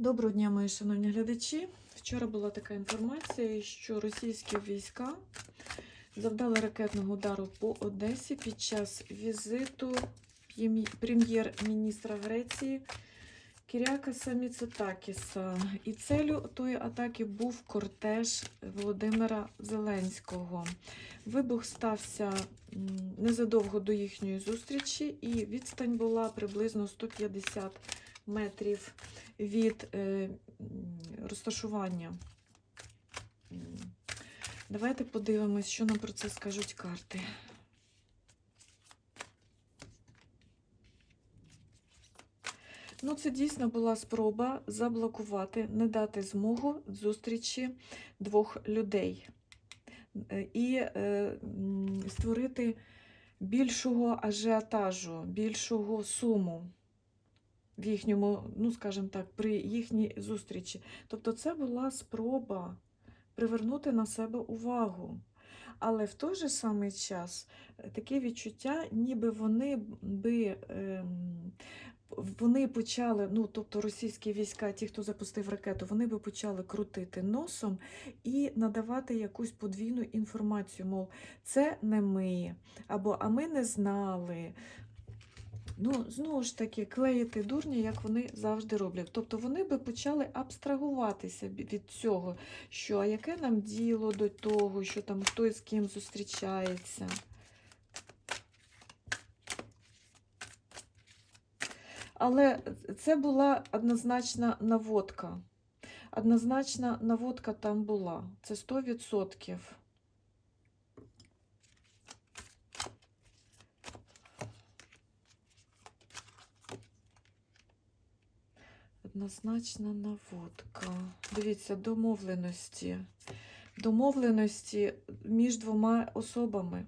Доброго дня, мої шановні глядачі. Вчора була така інформація, що російські війська завдали ракетного удару по Одесі під час візиту прем'єр-міністра Греції Кірякаса Міцотакіса. І целю тої атаки був кортеж Володимира Зеленського. Вибух стався незадовго до їхньої зустрічі, і відстань була приблизно 150 метрів від е, розташування. Давайте подивимось, що нам про це скажуть карти. Ну, це дійсно була спроба заблокувати, не дати змогу зустрічі двох людей Е, і е, створити більшого ажіотажу, більшого суму в їхньому, ну скажімо так, при їхній зустрічі. Тобто це була спроба привернути на себе увагу. Але в той же самий час е, таке відчуття, ніби вони би ем, вони почали, ну тобто російські війська, ті, хто запустив ракету, вони би почали крутити носом і надавати якусь подвійну інформацію, мов це не ми, або а ми не знали. Ну, знову ж таки, клеїти дурні, як вони завжди роблять. Тобто вони би почали абстрагуватися від цього, що а яке нам діло до того, що там хтось з ким зустрічається. Але це була однозначна наводка. Однозначна наводка там була. Це 100%. Однозначна наводка. Дивіться, домовленості. Домовленості між двома особами.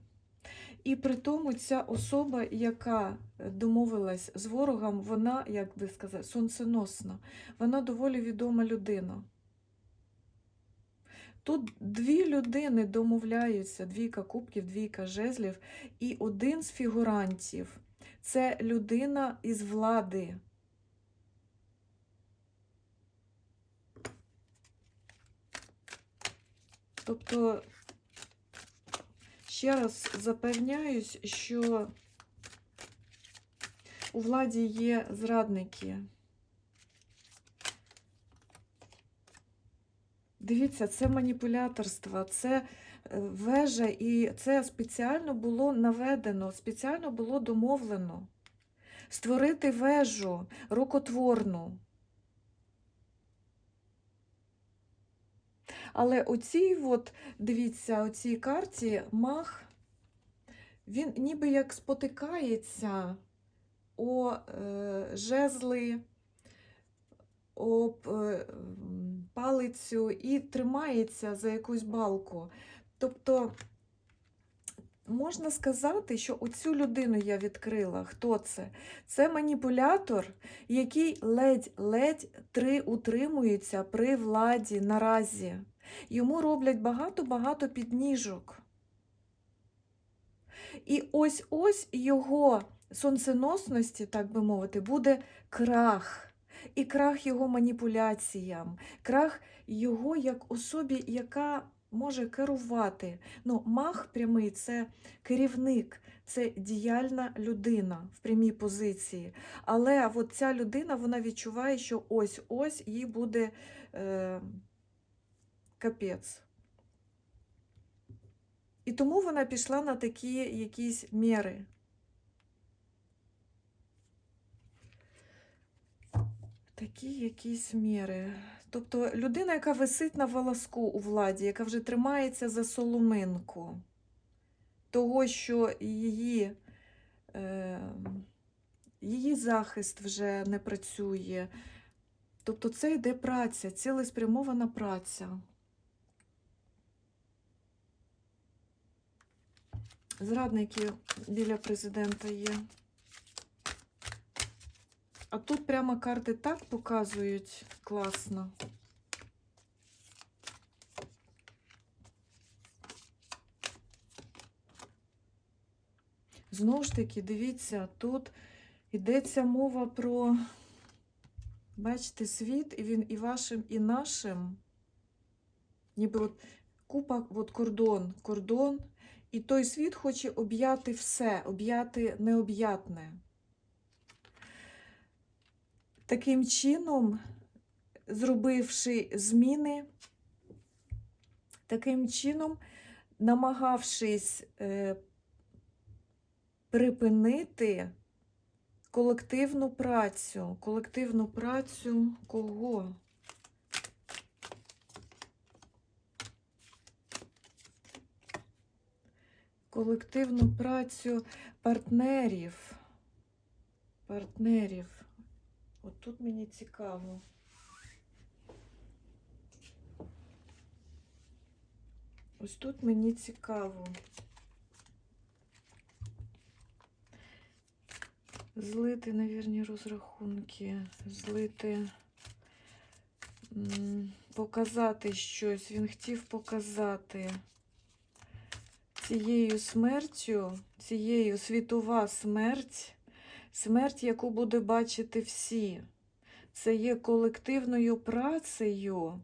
І при тому ця особа, яка домовилась з ворогом, вона, як би сказати, сонценосна. Вона доволі відома людина. Тут дві людини домовляються, двійка кубків, двійка жезлів, і один з фігурантів це людина із влади. Тобто, ще раз запевняюсь, що у владі є зрадники. Дивіться, це маніпуляторство, це е, вежа, і це спеціально було наведено, спеціально було домовлено. Створити вежу рукотворну. Але оцій, от, дивіться, оцій карті мах, він ніби як спотикається о е, жезли, об е, палицю і тримається за якусь балку. Тобто, можна сказати, що оцю людину я відкрила. Хто це? Це маніпулятор, який ледь-ледь три утримується при владі наразі. Йому роблять багато-багато підніжок. І ось-ось його сонценосності, так би мовити, буде крах. І крах його маніпуляціям, крах його як особі, яка може керувати. Ну, мах прямий це керівник, це діяльна людина в прямій позиції. Але от ця людина вона відчуває, що ось-ось їй буде е, капець. І тому вона пішла на такі якісь міри. Такі якісь міри. Тобто людина, яка висить на волоску у владі, яка вже тримається за соломинку того, що її, е, її захист вже не працює. Тобто це йде праця, цілеспрямована праця. Зрадники біля президента є. А тут прямо карти так показують класно. Знову ж таки, дивіться, тут йдеться мова про Бачите, світ, і він і вашим, і нашим. Ніби от купа, от кордон, кордон, і той світ хоче об'яти все, об'яти необ'ятне. Таким чином, зробивши зміни, таким чином, намагавшись е, припинити колективну працю. Колективну працю кого? Колективну працю партнерів. Партнерів. От тут мені цікаво. Ось тут мені цікаво. Злити невірні розрахунки, злити, показати щось. Він хотів показати цією смертю, цією світова смерть, смерть, яку буде бачити всі. Це є колективною працею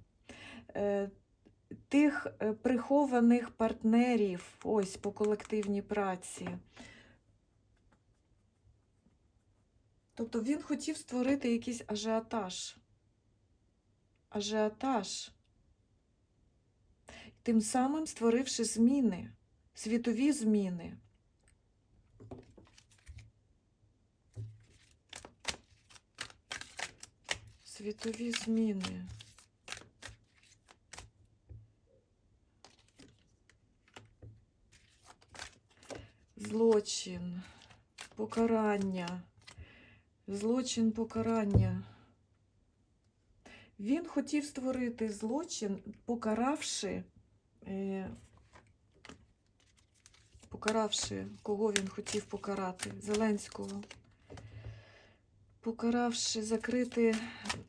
е, тих е, прихованих партнерів, ось по колективній праці. Тобто він хотів створити якийсь ажіотаж. Ажіотаж. Тим самим створивши зміни, світові зміни. Світові зміни. Злочин, покарання. Злочин покарання. Він хотів створити злочин, покаравши, е, покаравши, кого він хотів покарати? Зеленського. Покаравши, закрити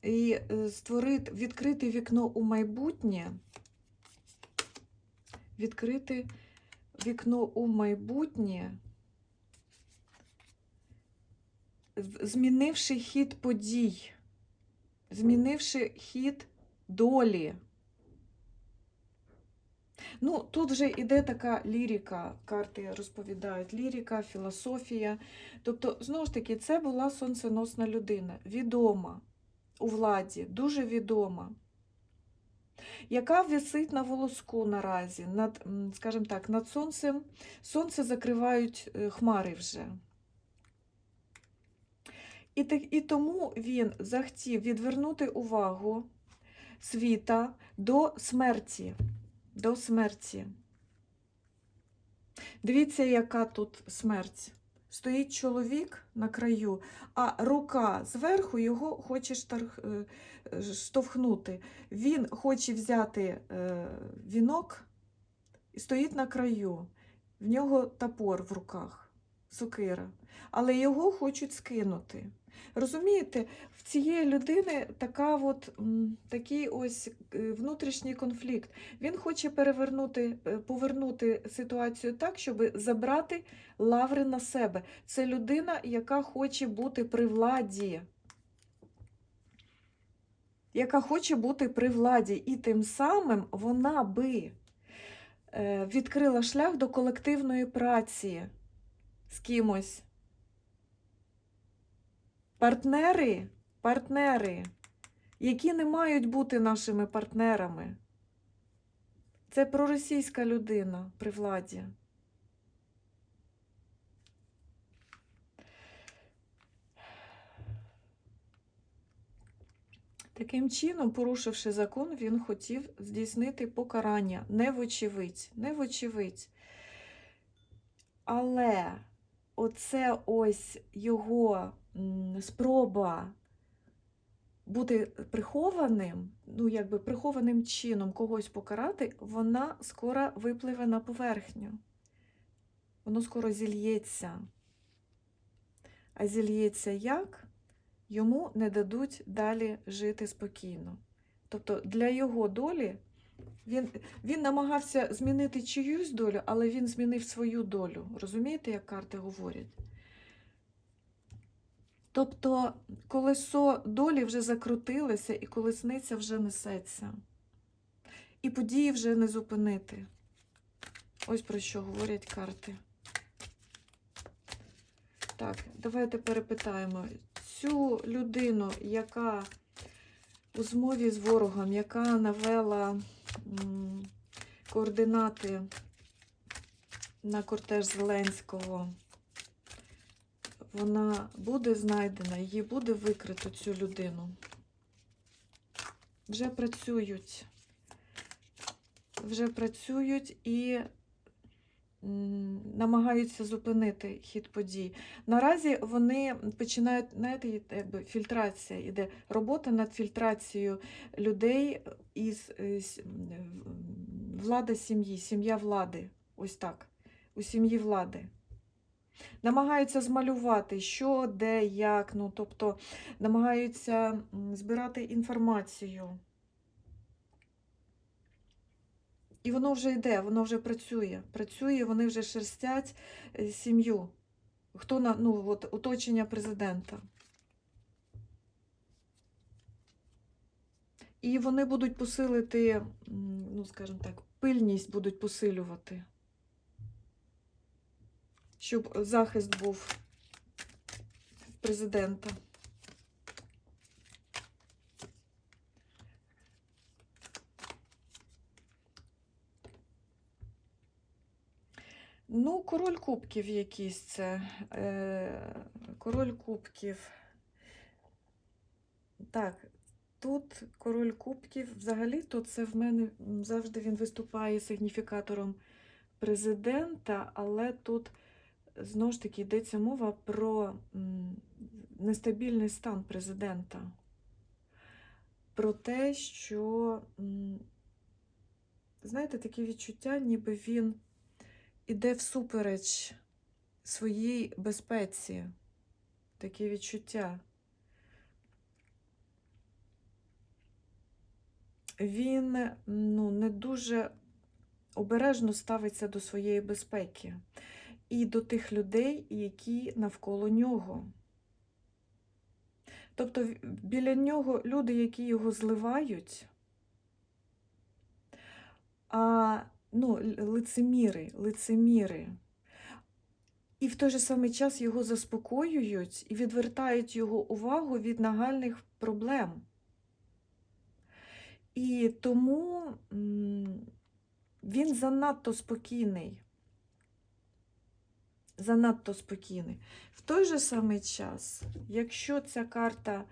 і е, створити, відкрити вікно у майбутнє, відкрити вікно у майбутнє. змінивши хід подій, змінивши хід долі. Ну, тут вже іде така лірика, карти розповідають, лірика, філософія. Тобто, знову ж таки, це була сонценосна людина, відома у владі, дуже відома, яка висить на волоску наразі, над, скажімо так, над сонцем. Сонце закривають е, хмари вже. І, і тому він захотів відвернути увагу світа до смерті. До смерті. Дивіться, яка тут смерть. Стоїть чоловік на краю, а рука зверху його хоче штарх... е, е, штовхнути. Він хоче взяти е, вінок і стоїть на краю. В нього топор в руках, сокира. Але його хочуть скинути. Розумієте, в цієї людини така от, такий ось е, внутрішній конфлікт. Він хоче перевернути, е, повернути ситуацію так, щоб забрати лаври на себе. Це людина, яка хоче бути при владі. Яка хоче бути при владі, і тим самим вона би е, відкрила шлях до колективної праці з кимось. Партнери, партнери, які не мають бути нашими партнерами. Це проросійська людина при владі. Таким чином, порушивши закон, він хотів здійснити покарання не вочевидь, не вочевидь. Але оце ось його спроба бути прихованим, ну якби прихованим чином когось покарати, вона скоро випливе на поверхню. Воно скоро зільється. А зільється як? Йому не дадуть далі жити спокійно. Тобто для його долі він, він намагався змінити чиюсь долю, але він змінив свою долю. Розумієте, як карти говорять? Тобто колесо долі вже закрутилося, і колесниця вже несеться. І події вже не зупинити. Ось про що говорять карти. Так, давайте перепитаємо. Цю людину, яка у змові з ворогом, яка навела координати на кортеж Зеленського, вона буде знайдена, її буде викрито цю людину. Вже працюють. Вже працюють і намагаються зупинити хід подій. Наразі вони починають, знаєте, якби фільтрація іде робота над фільтрацією людей із м, влада сім'ї, сім'я влади. Ось так. У сім'ї влади. Намагаються змалювати, що, де, як, ну, тобто намагаються збирати інформацію. І воно вже йде, воно вже працює. Працює, вони вже шерстять е, сім'ю. Хто на ну, от, оточення президента. І вони будуть посилити, ну, скажімо так, пильність будуть посилювати, щоб захист був президента. Ну, король кубків якийсь це. Е, король кубків. Так, тут король кубків. Взагалі-то це в мене завжди він виступає сигніфікатором президента, але тут знову ж таки йдеться мова про нестабільний стан президента. Про те, що, знаєте, таке відчуття, ніби він іде всупереч своїй безпеці. Таке відчуття. Він ну, не дуже обережно ставиться до своєї безпеки і до тих людей, які навколо нього. Тобто біля нього люди, які його зливають, а ну, лицеміри, лицеміри. І в той же самий час його заспокоюють і відвертають його увагу від нагальних проблем. І тому він занадто спокійний. Занадто спокійний. В той же самий час, якщо ця карта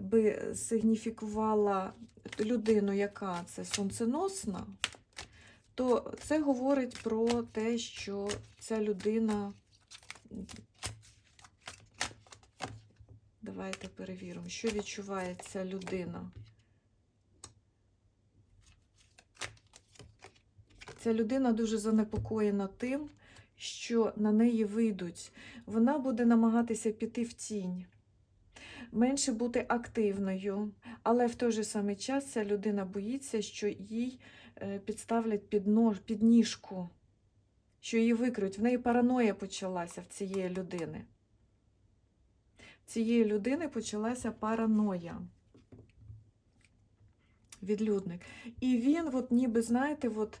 би сигніфікувала людину, яка це сонценосна, то це говорить про те, що ця людина. Давайте перевіримо, що відчуває ця людина. Ця людина дуже занепокоєна тим, що на неї вийдуть. Вона буде намагатися піти в тінь, менше бути активною, але в той же самий час ця людина боїться, що їй е, підставлять під, нож, під ніжку, що її викриють. В неї параноя почалася в цієї людини. В цієї людини почалася параноя. Відлюдник. І він, от ніби, знаєте, от,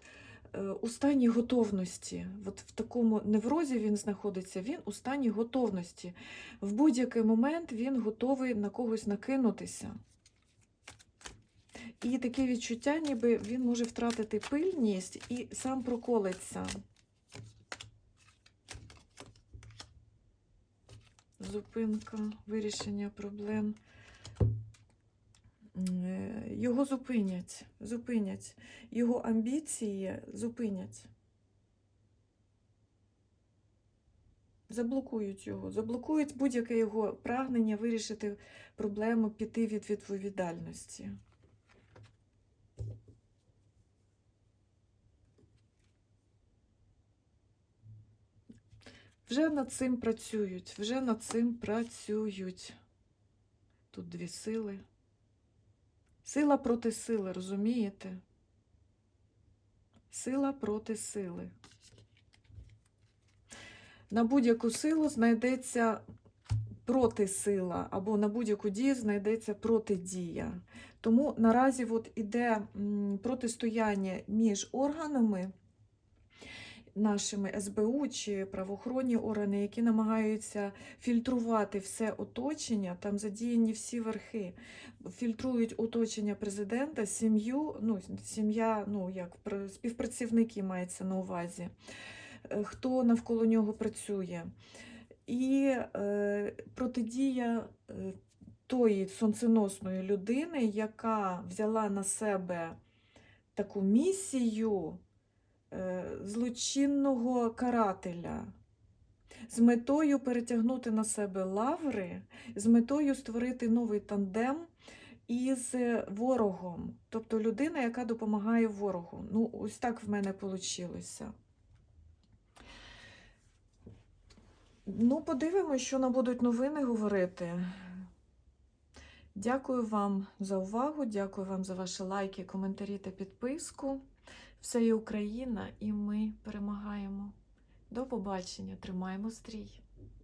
у стані готовності. От в такому неврозі він знаходиться, він у стані готовності. В будь-який момент він готовий на когось накинутися. І таке відчуття, ніби він може втратити пильність і сам проколеться. Зупинка, вирішення проблем. Е, Його зупинять, зупинять. Його амбіції зупинять. Заблокують його, заблокують будь-яке його прагнення вирішити проблему, піти від відповідальності. Вже над цим працюють, вже над цим працюють. Тут дві сили. Сила проти сили, розумієте? Сила проти сили. На будь-яку силу знайдеться протисила, або на будь-яку дію знайдеться протидія. Тому наразі от іде протистояння між органами нашими СБУ чи правоохоронні органи, які намагаються фільтрувати все оточення, там задіяні всі верхи, фільтрують оточення президента, сім'ю, ну, сім'я, ну як пр- співпрацівники мається на увазі, е, хто навколо нього працює. І е, протидія е, тої сонценосної людини, яка взяла на себе таку місію злочинного карателя з метою перетягнути на себе лаври, з метою створити новий тандем із ворогом, тобто людина, яка допомагає ворогу. Ну, ось так в мене вийшло. Ну, подивимось, що нам будуть новини говорити. Дякую вам за увагу, дякую вам за ваші лайки, коментарі та підписку. Все є Україна, і ми перемагаємо. До побачення, тримаємо стрій!